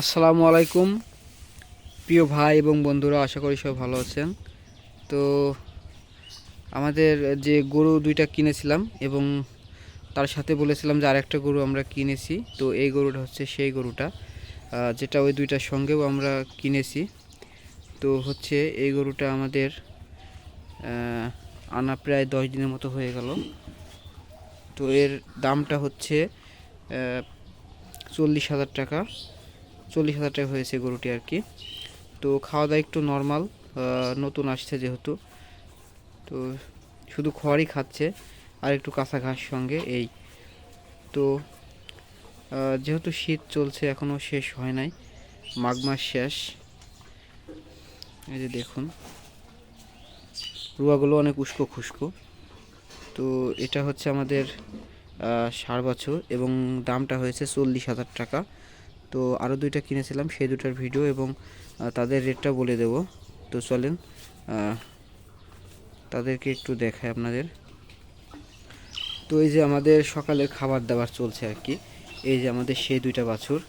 আসসালামু আলাইকুম, প্রিয় ভাই এবং বন্ধুরা, আশা করি সবাই ভালো আছেন। তো আমাদের যে গরু দুইটা কিনেছিলাম এবং তার সাথে বলেছিলাম যে আরেকটা গরু আমরা কিনেছি, তো এই গরুটা হচ্ছে সেই গরুটা যেটা ওই দুইটার সঙ্গেও আমরা কিনেছি। তো হচ্ছে এই গরুটা আমাদের আনা প্রায় দশ দিনের মতো হয়ে গেল। তো এর দামটা হচ্ছে চল্লিশ হাজার টাকা। চল্লিশ হাজার টাকা হয়েছে গরুটি আর কি। তো খাওয়া দাওয়া একটু নর্মাল নতুন আসছে যেহেতু। তো শুধু খড়ই খাচ্ছে, আর একটু কাঁচা ঘাস সঙ্গে এই। তো যেহেতু শীত চলছে এখনও শেষ হয় নাই, মাঘ মাস শেষ। এই যে দেখুন, রুয়াগুলো অনেক উস্কো খুস্কো। তো এটা হচ্ছে আমাদের ষাট বছর এবং দামটা হয়েছে চল্লিশ হাজার টাকা। তো আরও দুইটা কিনেছিলাম, সেই দুটার ভিডিও এবং তাদের রেটটা বলে দেব। তো চলেন তাদেরকে একটু দেখায় আপনাদের। তো এই যে আমাদের সকালের খাবার দাবার চলছে আর কি। এই যে আমাদের সেই দুইটা বাছুর,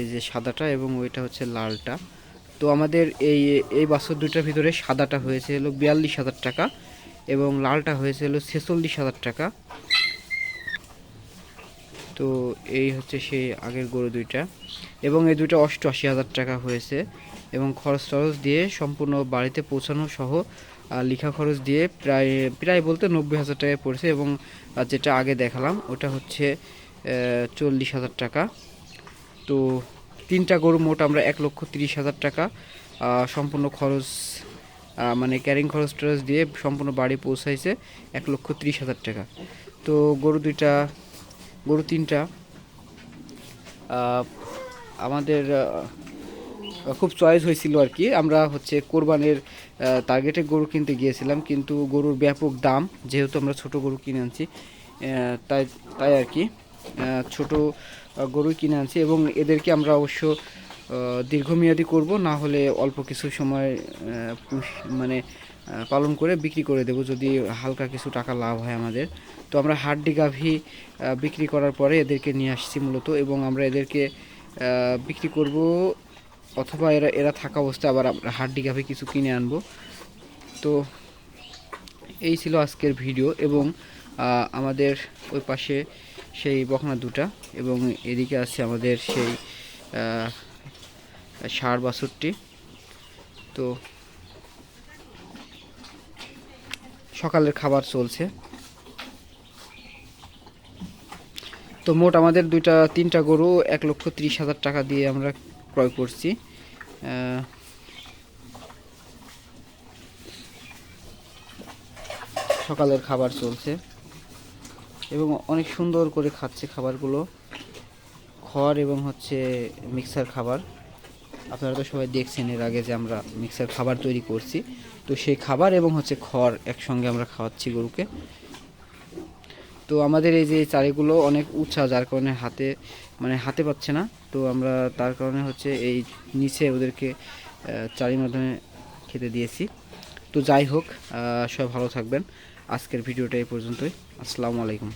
এই যে সাদাটা এবং ওইটা হচ্ছে লালটা। তো আমাদের এই এই বাছুর দুইটার ভিতরে সাদাটা হয়েছে হলো বিয়াল্লিশ হাজার টাকা এবং লালটা হয়েছে হলো ছেচল্লিশ হাজার টাকা। তো এই হচ্ছে সেই আগের গরু দুইটা। এবং এই দুইটা অষ্টআশি হাজার টাকা হয়েছে। এবং খরচ টরচ দিয়ে সম্পূর্ণ বাড়িতে পৌঁছানো সহ লিখা খরচ দিয়ে প্রায় প্রায় বলতে নব্বই হাজার টাকায় পড়েছে। এবং যেটা আগে দেখালাম, ওটা হচ্ছে চল্লিশ হাজার টাকা। তো তিনটা গরু মোট আমরা এক লক্ষ তিরিশ হাজার টাকা সম্পূর্ণ খরচ মানে ক্যারিং খরচ টরচ দিয়ে সম্পূর্ণ বাড়ি পৌঁছাইছে এক লক্ষ তিরিশ হাজার টাকা। তো গরু দুইটা গরু তিনটা। আমাদের খুব চয়েস হয়েছিল আর কি। আমরা হচ্ছে কোরবানের টার্গেটে গরু কিনতে গিয়েছিলাম, কিন্তু গরুর ব্যাপক দাম, যেহেতু আমরা ছোট গরু কিনে আনছি তাই তাই আর কি ছোট গরু কিনে আনছি এবং এদেরকে আমরা অবশ্য দীর্ঘমেয়াদী করব, না হলে অল্প কিছু সময় মানে পালন করে বিক্রি করে দেব যদি হালকা কিছু টাকা লাভ হয় আমাদের। তো আমরা হাড্ডি গাভী বিক্রি করার পরে এদেরকে নিয়ে আসছি মূলত এবং আমরা এদেরকে বিক্রি করব অথবা এরা এরা থাকা অবস্থায় আবার আমরা হাড্ডি গাভী কিছু কিনে আনব। তো এই ছিল আজকের ভিডিও এবং আমাদের ওই পাশে সেই বখনা দুটা এবং এদিকে আছে আমাদের সেই ষাঁড় বাছুরটি তো সকালের খাবার চলছে। তো মোট আমাদের দুইটা, তিনটা গরু এক লক্ষ ত্রিশ হাজার টাকা দিয়ে আমরা ক্রয় করছি। সকালের খাবার চলছে। এবং অনেক সুন্দর করে খাচ্ছে খাবারগুলো। খড় এবং হচ্ছে মিক্সার খাবার। আপনারা তো সবাই দেখছেন এর আগে যে আমরা মিক্সার খাবার তৈরি করছি। তো সেই খাবার এবং হচ্ছে খড় একসঙ্গে আমরা খাওয়াচ্ছি গরুকে। তো আমাদের এই যে চারিগুলো অনেক উঁচা, যার কারণে হাতে মানে হাতে পাচ্ছে না। তো আমরা তার কারণে হচ্ছে এই নিচে ওদেরকে চারির মাধ্যমে খেতে দিয়েছি। তো যাই হোক সবাই ভালো থাকবেন। আজকের ভিডিওটা এই পর্যন্তই। আসসালামু আলাইকুম।